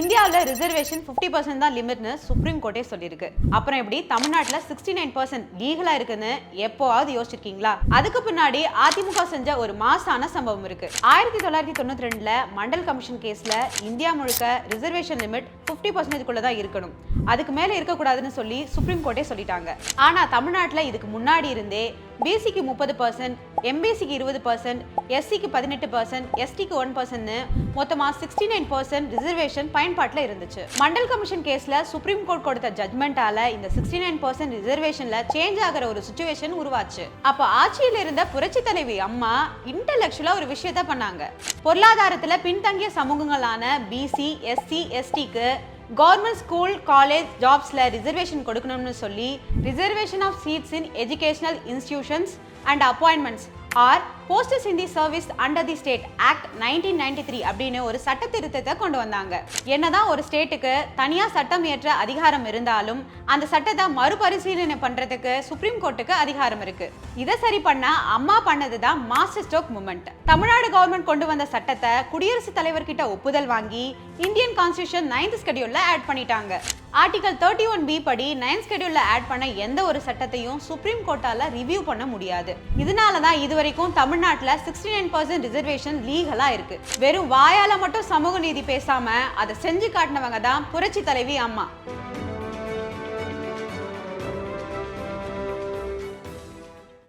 இந்தியாவில் reservation fifty percent தான் லிமிட்னு supreme கோர்ட்டே சொல்லியிருக்கு. அப்புறம் எப்படி? தமிழ்நாட்டில் சிக்ஸ்டி நைன் பர்சன்ட் லீகலாக இருக்குன்னு எப்போவாவது யோசிச்சிருக்கீங்களா? அதுக்கு பின்னாடி அதிமுக செஞ்ச ஒரு மாசான சம்பவம் இருக்கு. ஆயிரத்தி தொள்ளாயிரத்தி தொண்ணூத்தி ரெண்டுல மண்டல் கமிஷன் கேஸ்ல இந்தியா முழுக்க ரிசர்வேஷன் லிமிட் ஃபிஃப்டி பர்சன்டேஜ்குள்ள தான் இருக்கணும். அதுக்கு மேலே இருக்கக்கூடாதுன்னு சொல்லி சுப்ரீம் கோர்ட்டே சொல்லிட்டாங்க. ஆனால் தமிழ்நாட்டில் இதுக்கு முன்னாடி இருந்தே பிசிக்கு முப்பது பர்சன்ட் எம்பிசிக்கு இருபது பர்சன்ட் எஸ்சிக்கு பதினெட்டு பர்சன்ட் எஸ்டிக்கு ஒன் பர்சன்ட்னு மொத்தமாக சிக்ஸ்டி நைன் பர்சன்ட் ரிசர்வேஷன் பயன்பாட்டில் இருந்துச்சு. மண்டல் கமிஷன் கேஸில் சுப்ரீம் கோர்ட் கொடுத்த ஜட்மெண்டால இந்த சிக்ஸ்டி நைன் பர்சன்ட் ரிசர்வேஷனில் சேஞ்ச் ஆகிற ஒரு சுச்சுவேஷன் உருவாச்சு. அப்போ ஆட்சியில் இருந்த புரட்சி தலைவி அம்மா இன்டலெக்சுவலாக ஒரு விஷயத்த பண்ணாங்க. பொருளாதாரத்தில் பின்தங்கிய சமூகங்களான பிசி எஸ்சி எஸ்டிக்கு கவர்மெண்ட் ஸ்கூல் காலேஜ் ஜாப்ஸில் ரிசர்வேஷன் கொடுக்கணும்னு சொல்லி reservation of seats in educational institutions and appointments or posters in the service under the state act nineteen ninety three அப்படின்னு ஒரு சட்ட திருத்தத்தை கொண்டு வந்தாங்க. என்னதான் ஒரு ஸ்டேட்டுக்கு தனியா சட்டம் இயற்ற அதிகாரம் இருந்தாலும் அந்த சட்டத்தை மறுபரிசீலனை பண்றதுக்கு சுப்ரீம் கோர்ட்டுக்கு அதிகாரம் இருக்கு. இதை சரி பண்ண அம்மா பண்ணது தான் master stroke moment Tamil Nadu government கொண்டு வந்த சட்டத்தை குடியரசுத் தலைவர் கிட்ட ஒப்புதல் வாங்கி இந்தியன் கான்ஸ்டியூஷன் நைன்த் ஸ்கெடியூல்ல ஆட் பண்ணிட்டாங்க. ஆர்டிகல் தேர்ட்டி ஒன் பி படி நைன்த் ஸ்கெடியூல்ல ஆட் பண்ண எந்த ஒரு சட்டத்தையும் சுப்ரீம் கோர்ட்டால ரிவ்யூ பண்ண முடியாது. இதனால தான் இது வரைக்கும் தமிழ்நாட்டில் சிக்ஸ்டி நைன் பர்சன்ட் ரிசர்வேஷன் லீகலா இருக்கு. வெறும் வாயால மட்டும் சமூக நீதி பேசாம அதை செஞ்சு காட்டினவங்க தான் புரட்சி தலைவி அம்மா.